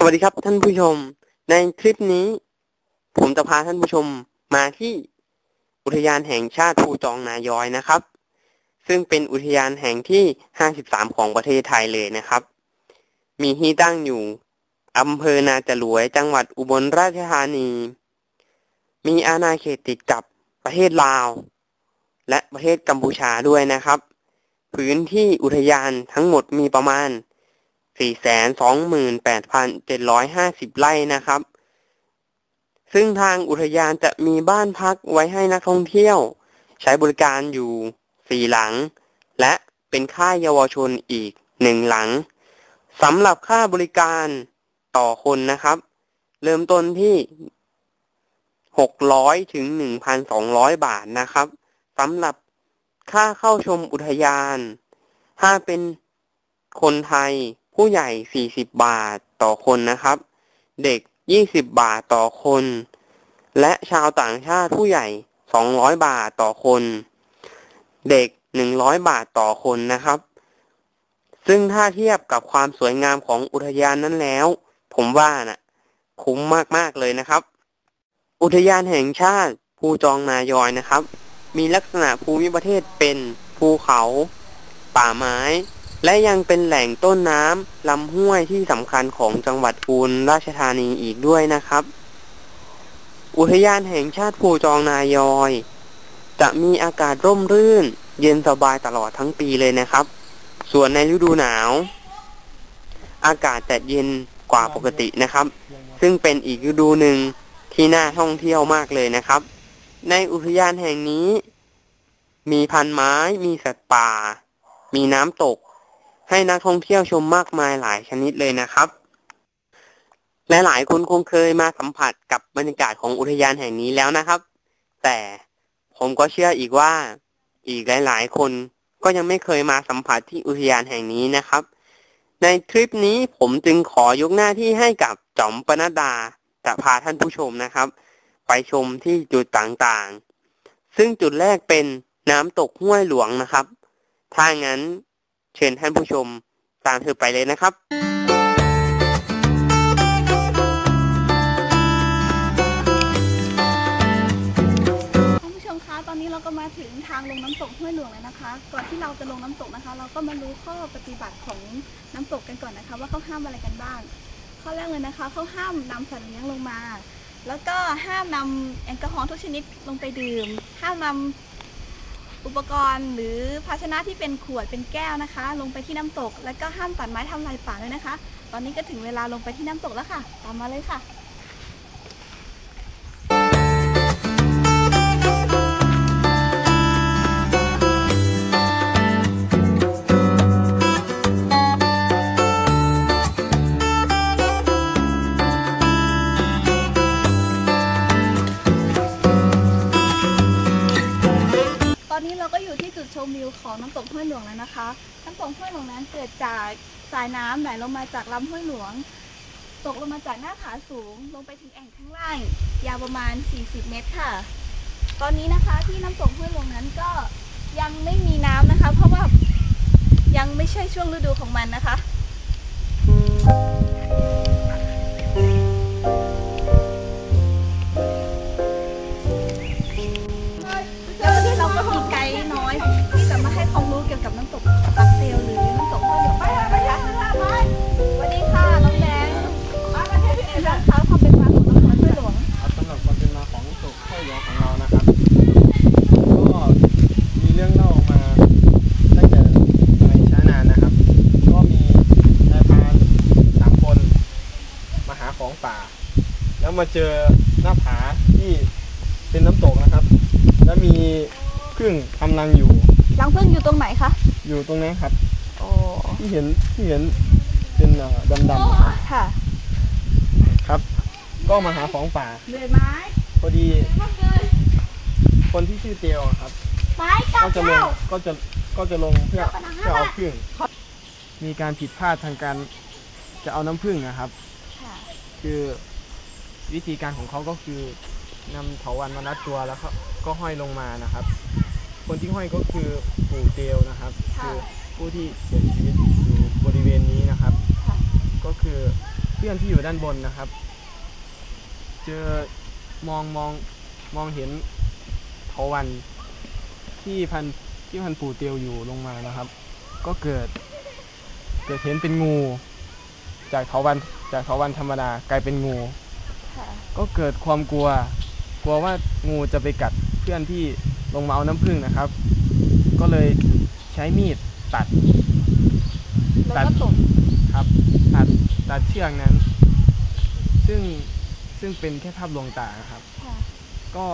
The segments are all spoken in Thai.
สวัสดีครับท่านผู้ชม ในคลิปนี้ ผมจะพาท่านผู้ชมมาที่อุทยานแห่งชาติภูจองนายอยนะครับ ซึ่งเป็นอุทยานแห่งที่ 53 ของประเทศไทยเลยนะครับ มีที่ตั้งอยู่อำเภอนาจรวย จังหวัดอุบลราชธานี มีอาณาเขตติดกับประเทศลาว และประเทศกัมพูชาด้วยนะครับ พื้นที่อุทยานทั้งหมดมีประมาณ 428,750 ไร่นะครับ ซึ่งทางอุทยานจะมีบ้านพักไว้ให้นักท่องเที่ยว ใช้บริการอยู่ 4 หลัง และเป็นค่ายเยาวชนอีก 1 หลังสำหรับค่าบริการต่อคนนะครับ เริ่มต้นที่ 600 ถึง 1,200 บาทนะครับสำหรับค่าเข้าชมอุทยาน ถ้าเป็นคนไทย ผู้ใหญ่ 40 บาทต่อคนนะครับ เด็ก 20 บาทต่อคน และชาวต่างชาติผู้ใหญ่ 200 บาทต่อคน เด็ก 100 บาทต่อคนนะครับ ซึ่งถ้าเทียบกับความสวยงามของอุทยานนั้นแล้ว ผมว่านะ่ะ คุ้มมากๆเลยนะครับ อุทยานแห่งชาติภูจองนายอยนะครับ มีลักษณะภูมิประเทศเป็นภูเขา ป่าไม้ และยังเป็นแหล่งต้นน้ำลำห้วยที่สำคัญของจังหวัดอุบลราชธานีอีกด้วยนะครับ อุทยานแห่งชาติภูจองนายอย จะมีอากาศร่มรื่น เย็นสบายตลอดทั้งปีเลยนะครับ ส่วนในฤดูหนาว อากาศจะเย็นกว่าปกตินะครับ ซึ่งเป็นอีกฤดูหนึ่งที่น่าท่องเที่ยวมากเลยนะครับ ในอุทยานแห่งนี้ มีพันไม้ มีสัตว์ป่า มีน้ำตก ให้นักท่องเที่ยวชมมากมายหลายชนิดเลยนะครับ และหลายคนคงเคยมาสัมผัสกับบรรยากาศของอุทยานแห่งนี้แล้วนะครับ แต่ผมก็เชื่ออีกว่าอีกหลาย ๆ คนก็ยังไม่เคยมาสัมผัสที่อุทยานแห่งนี้นะครับ ในคลิปนี้ผมจึงขอยกหน้าที่ให้กับจอมปนดดาจะพาท่านผู้ชมนะครับ ไปชมที่จุดต่างๆ ซึ่งจุดแรกเป็นน้ำตกห้วยหลวงนะครับ ถ้างั้น เชิญท่านผู้ชมตามเธอไปเลยนะครับ ท่านผู้ชมคะ ตอนนี้เราก็มาถึงทางลงน้ำตกห้วยหลวงแล้วนะคะ ก่อนที่เราจะลงน้ำตกนะคะ เราก็มารู้ข้อปฏิบัติของน้ำตกกันก่อนนะคะ ว่าเขาห้ามอะไรกันบ้าง ข้อแรกเลยนะคะ เขาห้ามนำสัตว์เลี้ยงลงมา แล้วก็ห้ามนำแอลกอฮอล์ทุกชนิดลงไปดื่ม ห้ามนำ อุปกรณ์หรือภาชนะที่เป็นขวดเป็นแก้วนะคะ ลงไปที่น้ำตก แล้วก็ห้ามตัดไม้ทำลายป่าเลยนะคะ ตอนนี้ก็ถึงเวลาลงไปที่น้ำตกแล้วค่ะ ตามมาเลยค่ะ สายน้ำไหลลงมาจากลำห้วยหลวง ตกลงมาจากหน้าผาสูง ลงไปถึงแอ่งข้างล่าง ยาวประมาณ 40 เมตรค่ะ ตอนนี้นะคะที่น้ำตกห้วยหลวงนั้นก็ยังไม่มีน้ำนะคะ เพราะว่ายังไม่ใช่ช่วงฤดูของมันนะคะ มาเจอหน้าผาที่เป็นน้ำตกนะครับ แล้วมีพึ่งทำรังอยู่ รังผึ้งอยู่ตรงไหนคะ อยู่ตรงนี้ครับ โอ้ที่เห็นที่เห็นเป็นเอ่อดำค่ะๆครับ ก็มาหาของป่าเลยไม้พอดี คนที่ชื่อเตียวอะครับไม้กับก็จะลงข้าวก็จะก็จะลงเพื่อเพื่อเอาพึ่งมีการผิดพลาดทางการจะเอาน้ำพึ่งนะครับค่ะคือ วิธีการของเขาก็คือนำเถาวันมารัดตัวแล้วก็ก็ห้อยลงมานะครับ คนที่ห้อยก็คือปู่เตียวนะครับค่ะคือผู้ที่เสียชีวิตอยู่บริเวณนี้นะครับค่ะก็คือเพื่อนที่อยู่ด้านบนนะครับ เจอมองมองมองเห็นเถาวันที่พันที่พันปู่เตียวอยู่ลงมานะครับ ก็เกิด เกิดเห็นเป็นงู จากเถาวันจากเถาวันธรรมดากลายเป็นงูค่ะ ก็เกิดความกลัว กลัวว่างูจะไปกัดเพื่อนที่ลงมาเอาน้ำผึ้งนะครับ ก็เลยใช้มีดตัดแล้วก็ตกครับ ตัดตัดเชือกนั้น ซึ่งซึ่งเป็นแค่ภาพลวงตาครับค่ะก็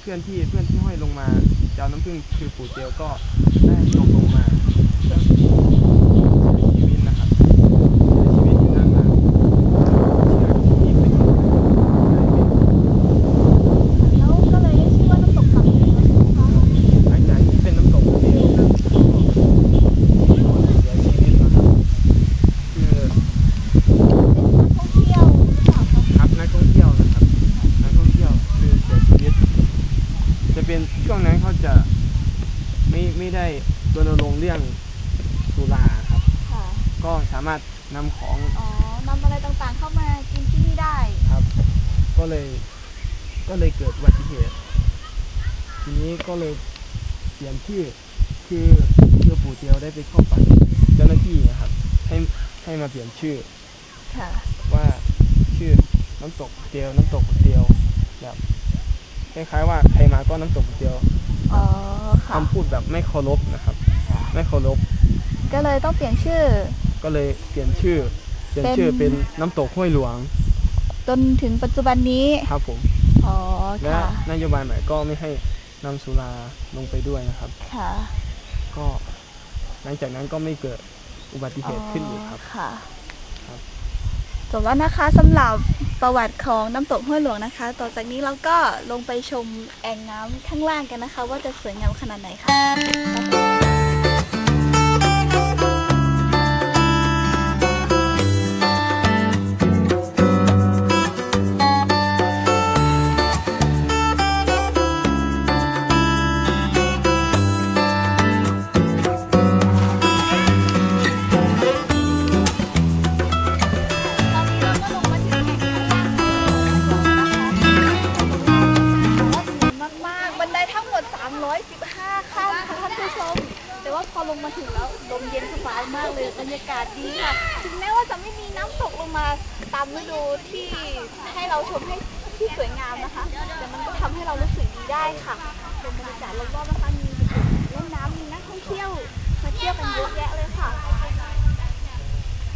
เพื่อนที่เพื่อนที่ห้อยลงมาจะเอาน้ำผึ้งคือปู่เตียวก็ได้ลงลงมาแล้วเสียชีวิตนะครับเสียชีวิตอยู่ด้านล่างเชือกที่เป็น แล้วก็เลยชื่อว่าน้ำตกฝั่งเหนือใช่ไหมคะ หลังจากที่เป็นน้ำตกเดียวก็เสียชีวิตนะครับคือ เป็นนักท่องเที่ยวหรือเปล่าคะครับนักท่องเที่ยวนะครับนักท่องเที่ยวคือเสียชีวิต จะเป็นช่วงนั้นเขาจะไม่ไม่ได้รณรงค์เรื่องสุราครับ ค่ะ ก็สามารถนำของ อ๋อนำอะไรต่างๆเข้ามากินที่นี่ได้ ครับ ก็เลยก็เลยเกิดอุบัติเหตุ ทีนี้ก็เลยเปลี่ยนชื่อคือคือปู่เตียวได้ไปเข้าฝันเจ้าหน้าที่นะครับ ให้ให้มาเปลี่ยนชื่อค่ะว่าชื่อน้ำตกเตียว น้ำตกเตียวแบบคล้ายๆว่าใครมาก็น้ำตกเตียวอ๋อค่ะคำพูดแบบไม่เคารพนะครับ ไม่เคารพก็เลยต้องเปลี่ยนชื่อ ก็เลยเปลี่ยนชื่อ เปลี่ยนชื่อเป็เป็นนน้ำตกห้วยหลวง จนถึงปัจจุบันนี้ ครับผม อ๋อ และค่ะ นโยบายใหม่ก็ไม่ให้นำสุราลงไปด้วยนะครับ ค่ะ ก็หลังจากนั้นก็ไม่เกิดอุบัติเหตุขึ้นอีกครับ ค่ะครับ จบแล้วนะคะสำหรับประวัติของน้ำตกห้วยหลวงนะคะ ต่อจากนี้เราก็ลงไปชมแอ่งน้ำข้างล่างกันนะคะ ว่าจะสวยงามขนาดไหนค่ะ ย็นสบายมากเลยบรรยากาศดีค่ะ ถึงแม้ว่าจะไม่มีน้ำตกลงมาตามฤดูที่ให้เราชมให้ที่สวยงามนะคะ แต่มันก็ทำให้เรารู้สึกดีได้ค่ะชมบรรยากาศรอบๆนะคะมีเล่นน้ำมีนักท่องเที่ยวมาเที่ยวกันเยอะแยะเลยค่ะ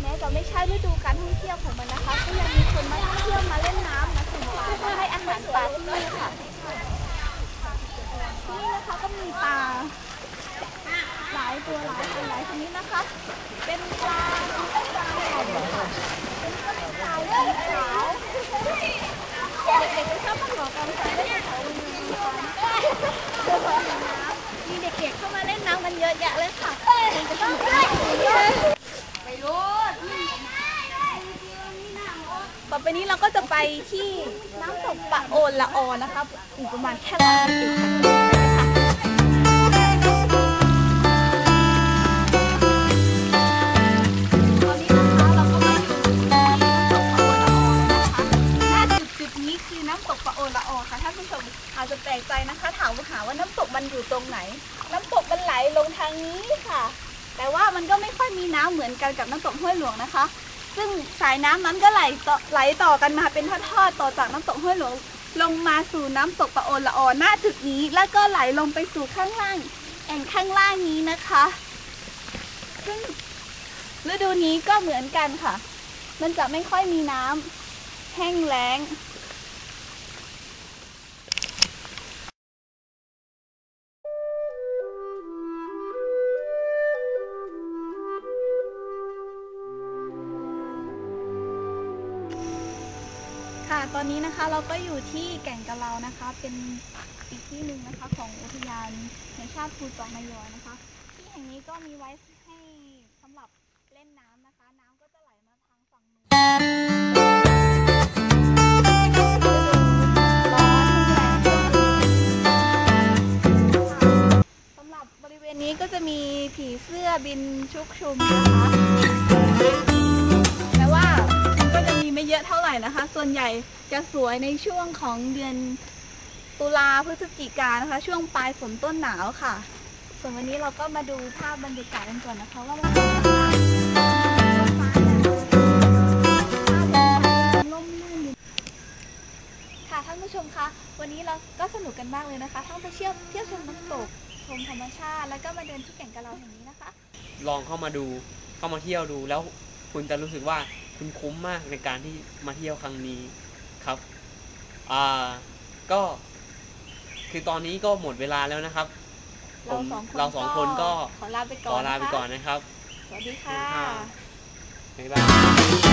แม้จะไม่ใช่ฤดูการท่องเที่ยวของมันนะคะ ก็ยังมีคนมาท่องเที่ยวมาเล่นน้ำมาชมปลามาให้อาหารปลาที่นี่ค่ะที่นี่นะคะก็มีปลา ตัวหลายตัวหลายชนิดนะคะ เป็นปลาเป็นปลาอะไรค่ะเป็นปลาสีขาวเด็กๆก็ชอบมาขอกันค่ะเล่นเขามีมีเด็กๆเข้ามาเล่นน้ำกันเยอะแยะเลยค่ะมันจะต้องไม่รู้ต่อไปนี้เราก็จะไปที่น้ำตกปะโอนละออนะคะอยู่ประมาณแค่ร้อยเมตร มีน้ำเหมือนกันกับน้ำตกห้วยหลวงนะคะ ซึ่งสายน้ำนั้นก็ไหลต่อไหลต่อกันมาเป็นทอดๆต่อจากน้ำตกห้วยหลวง ลงมาสู่น้ำตกปะโอนละออหน้าจุดนี้ แล้วก็ไหลลงไปสู่ข้างล่างแอ่งข้างล่างนี้นะคะ ซึ่งฤดูนี้ก็เหมือนกันค่ะ มันจะไม่ค่อยมีน้ำแห้งแล้ง ตอนนี้นะคะเราก็อยู่ที่แก่งกะเลานะคะ เป็นอีกที่หนึ่งนะคะของอุทยานแห่งชาติภูจองนายอนะคะ ที่แห่งนี้ก็มีไว้ให้สำหรับเล่นน้ำนะคะ น้ำก็จะไหลมาทางฝั่งนู้นร้อสำหรับบริเวณนี้ก็จะมีผีเสื้อบินชุกชุมนะคะ ส่วนใหญ่จะสวยในช่วงของเดือนตุลาพฤศจิกานะคะ ช่วงปลายฝนต้นหนาวค่ะ ส่วนวันนี้เราก็มาดูภาพบรรยากาศกันก่อนนะคะว่ามันเป็นยังไงภาพบรรยากาศร่มรื่นดีค่ะท่านผู้ชมคะวันนี้เราก็สนุกกันมากเลยนะคะ ทั้งไปเที่ยวเที่ยวชมน้ำตกชมธรรมชาติ แล้วก็มาเดินที่แก่งกะเราแห่งนี้นะคะ ลองเข้ามาดูเข้ามาเที่ยวดูแล้วคุณจะรู้สึกว่า คุณคุ้มมากในการที่มาเที่ยวครั้งนี้ครับ อ่า ก็ คือตอนนี้ก็หมดเวลาแล้วนะครับเราสองคนเราสองคนก็ขอลาไปขก่อนอลาไปะคะก่อนนะครับ สวัสดีค่ะบ๊ายบาย